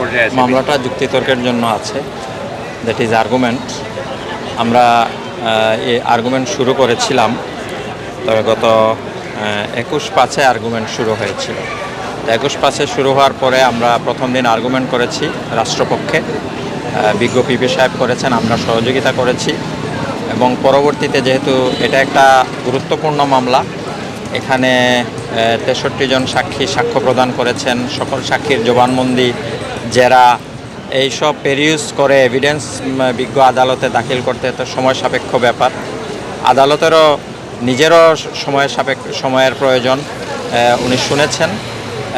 পর্যায়ে মামলাটা যুক্তিতর্কের জন্য আছে। দ্যাট ইজ আর্গুমেন্ট আমরা এই আর্গুমেন্ট শুরু করেছিলাম। তবে গত একুশ পাঁচে আর্গুমেন্ট শুরু হয়েছিল। একুশ পাঁচে শুরু হওয়ার পরে আমরা প্রথম দিন আর্গুমেন্ট করেছি রাষ্ট্রপক্ষে। বিজ্ঞ পিপি সাহেব করেছেন, আমরা সহযোগিতা করেছি। এবং পরবর্তীতে যেহেতু এটা একটা গুরুত্বপূর্ণ মামলা এখানে তেষট্টি জন সাক্ষী সাক্ষ্য প্রদান করেছেন। সকল সাক্ষীর জবানবন্দি, জেরা, এইসব পেরিউজ করে এভিডেন্স বিজ্ঞ আদালতে দাখিল করতে তো সময় সাপেক্ষ ব্যাপার। আদালতেরও নিজেরও সময় সাপেক্ষ, সময়ের প্রয়োজন উনি শুনেছেন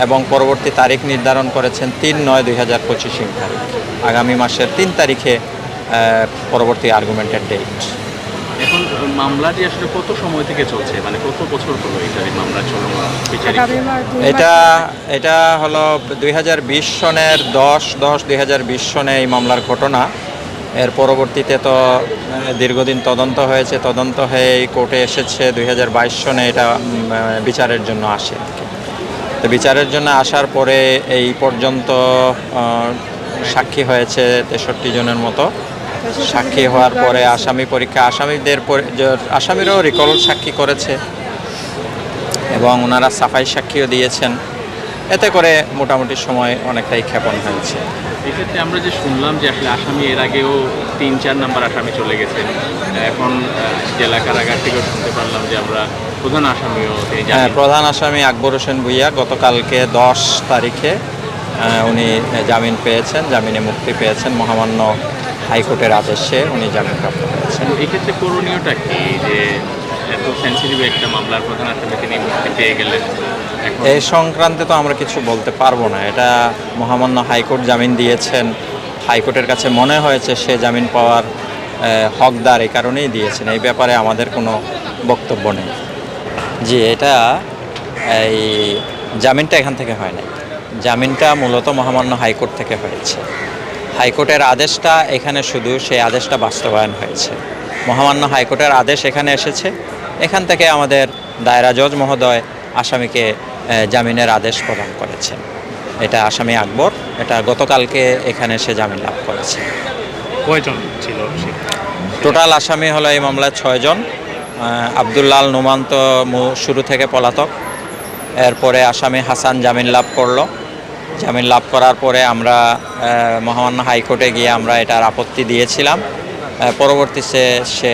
এবং পরবর্তী তারিখ নির্ধারণ করেছেন তিন নয় দুই হাজার পঁচিশ আগামী মাসের তিন তারিখে পরবর্তী আর্গুমেন্টের ডেট এখন মামলাটি আসলে কত সময় থেকে চলছে? মানে কত বছর হলো এটা এই মামলা মাস এটা এটা হলো দুই হাজার বিশ সনের দশ দশ দুই সনে এই মামলার ঘটনা। এর পরবর্তীতে তো দীর্ঘদিন তদন্ত হয়েছে। তদন্ত হয়ে এই কোর্টে এসেছে দুই হাজার বাইশ সনে এটা বিচারের জন্য আসে। তো বিচারের জন্য আসার পরে এই পর্যন্ত সাক্ষী হয়েছে তেষট্টি জনের মতো। সাক্ষী হওয়ার পরে আসামি পরীক্ষা আসামিদের পরি- যে- আসামিরাও রিকল সাক্ষী করেছে এবং ওনারা সাফাই সাক্ষীও দিয়েছেন। এতে করে মোটামুটি সময় অনেকটাই ক্ষেপণ হয়েছে। এক্ষেত্রে আমরা যে শুনলাম যে আসলে আসামি এর আগেও তিন চার নাম্বার আসামি চলে গেছেন এখন জেলা কারাগার থেকেও শুনতে পারলাম যে আমরা প্রধান আসামিও হ্যাঁ প্রধান আসামি আকবর হোসেন ভুইয়া গতকালকে দশ তারিখে উনি জামিন পেয়েছেন জামিনে মুক্তি পেয়েছেন। মহামান্য হাইকোর্টের আদেশে উনি জামিনপ্রাপ্ত হয়েছেন। এই ক্ষেত্রে করণীয়টা কি? যে এত সেন্সিটিভ একটা মামলার প্রধান আসামি তিনি মুক্তি পেয়ে গেলেন। এই সংক্রান্তে তো আমরা কিছু বলতে পারব না। এটা মহামান্য হাইকোর্ট জামিন দিয়েছেন। হাইকোর্টের কাছে মনে হয়েছে সে জামিন পাওয়ার হকদার এই কারণেই দিয়েছেন। এই ব্যাপারে আমাদের কোনো বক্তব্য নেই। জি এটা এই জামিনটা এখান থেকে হয় নাই। জামিনটা মূলত মহামান্য হাইকোর্ট থেকে হয়েছে। হাইকোর্টের আদেশটা এখানে শুধু সেই আদেশটা বাস্তবায়ন হয়েছে। মহামান্য হাইকোর্টের আদেশ এখানে এসেছে। এখান থেকে আমাদের দায়রা জজ মহোদয় আসামিকে জামিনের আদেশ প্রদান করেছেন। এটা আসামি আকবর এটা গতকালকে এখানে সে জামিন লাভ করেছে। কয়জন ছিল টোটাল আসামি হলো এই মামলায় ছয়জন আবদুল্লাল নোমান্ত শুরু থেকে পলাতক। এরপরে আসামি হাসান জামিন লাভ করল। জামিন লাভ করার পরে আমরা মহামান্য হাইকোর্টে গিয়ে আমরা এটার আপত্তি দিয়েছিলাম। পরবর্তীতে সে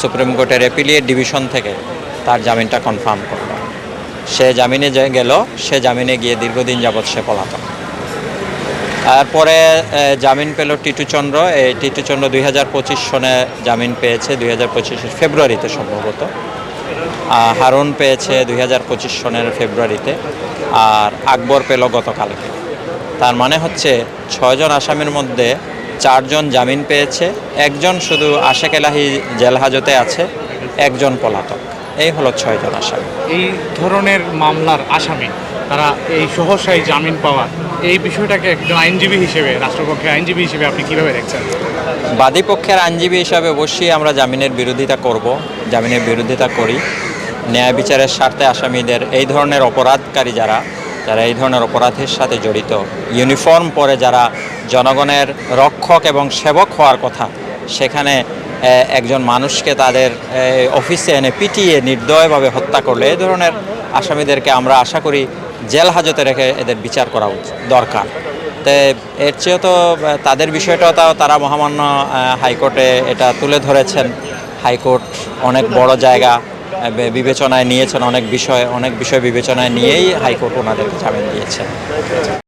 সুপ্রিম কোর্টের অ্যাপিলিয়েট ডিভিশন থেকে তার জামিনটা কনফার্ম করল। সে জামিনে যে গেল, সে জামিনে গিয়ে দীর্ঘদিন যাবৎ সে পলাতক। তারপরে জামিন পেল টিটু চন্দ্র। এই টিটু চন্দ্র পঁচিশ সনে জামিন পেয়েছে, দুই ফেব্রুয়ারিতে সম্ভবত। হারুন পেয়েছে দুই হাজার পঁচিশ সনের ফেব্রুয়ারিতে আর আকবর পেল গতকালকে। তার মানে হচ্ছে ছয়জন আসামির মধ্যে চারজন জামিন পেয়েছে একজন শুধু আশেক এলাহি জেল হাজতে আছে একজন পলাতক। এই হলো ছয়জন আসামি। এই ধরনের মামলার আসামি তারা এই সহসাই জামিন পাওয়া এই বিষয়টাকে একজন আইনজীবী হিসেবে রাষ্ট্রপক্ষের আইনজীবী হিসেবে আপনি কীভাবে দেখছেন? বাদী পক্ষের আইনজীবী হিসাবে অবশ্যই আমরা জামিনের বিরোধিতা করব। জামিনের বিরোধিতা করি। ন্যায় বিচারের স্বার্থে আসামিদের এই ধরনের অপরাধকারী যারা যারা এই ধরনের অপরাধের সাথে জড়িত, ইউনিফর্ম পরে যারা জনগণের রক্ষক এবং সেবক হওয়ার কথা, সেখানে একজন মানুষকে তাদের অফিসে এনে পিটিয়ে নির্দয়ভাবে হত্যা করলে এই ধরনের আসামিদেরকে আমরা আশা করি জেল হাজতে রেখে এদের বিচার করা দরকার। তে এর চেয়েও তো তাদের বিষয়টাও তাও তারা মহামান্য হাইকোর্টে এটা তুলে ধরেছেন। হাইকোর্ট অনেক বড় জায়গা বিবেচনায় নিয়েছেন, অনেক বিষয় অনেক বিষয় বিবেচনায় নিয়েই হাইকোর্ট ওনাদেরকে জামিন দিয়েছেন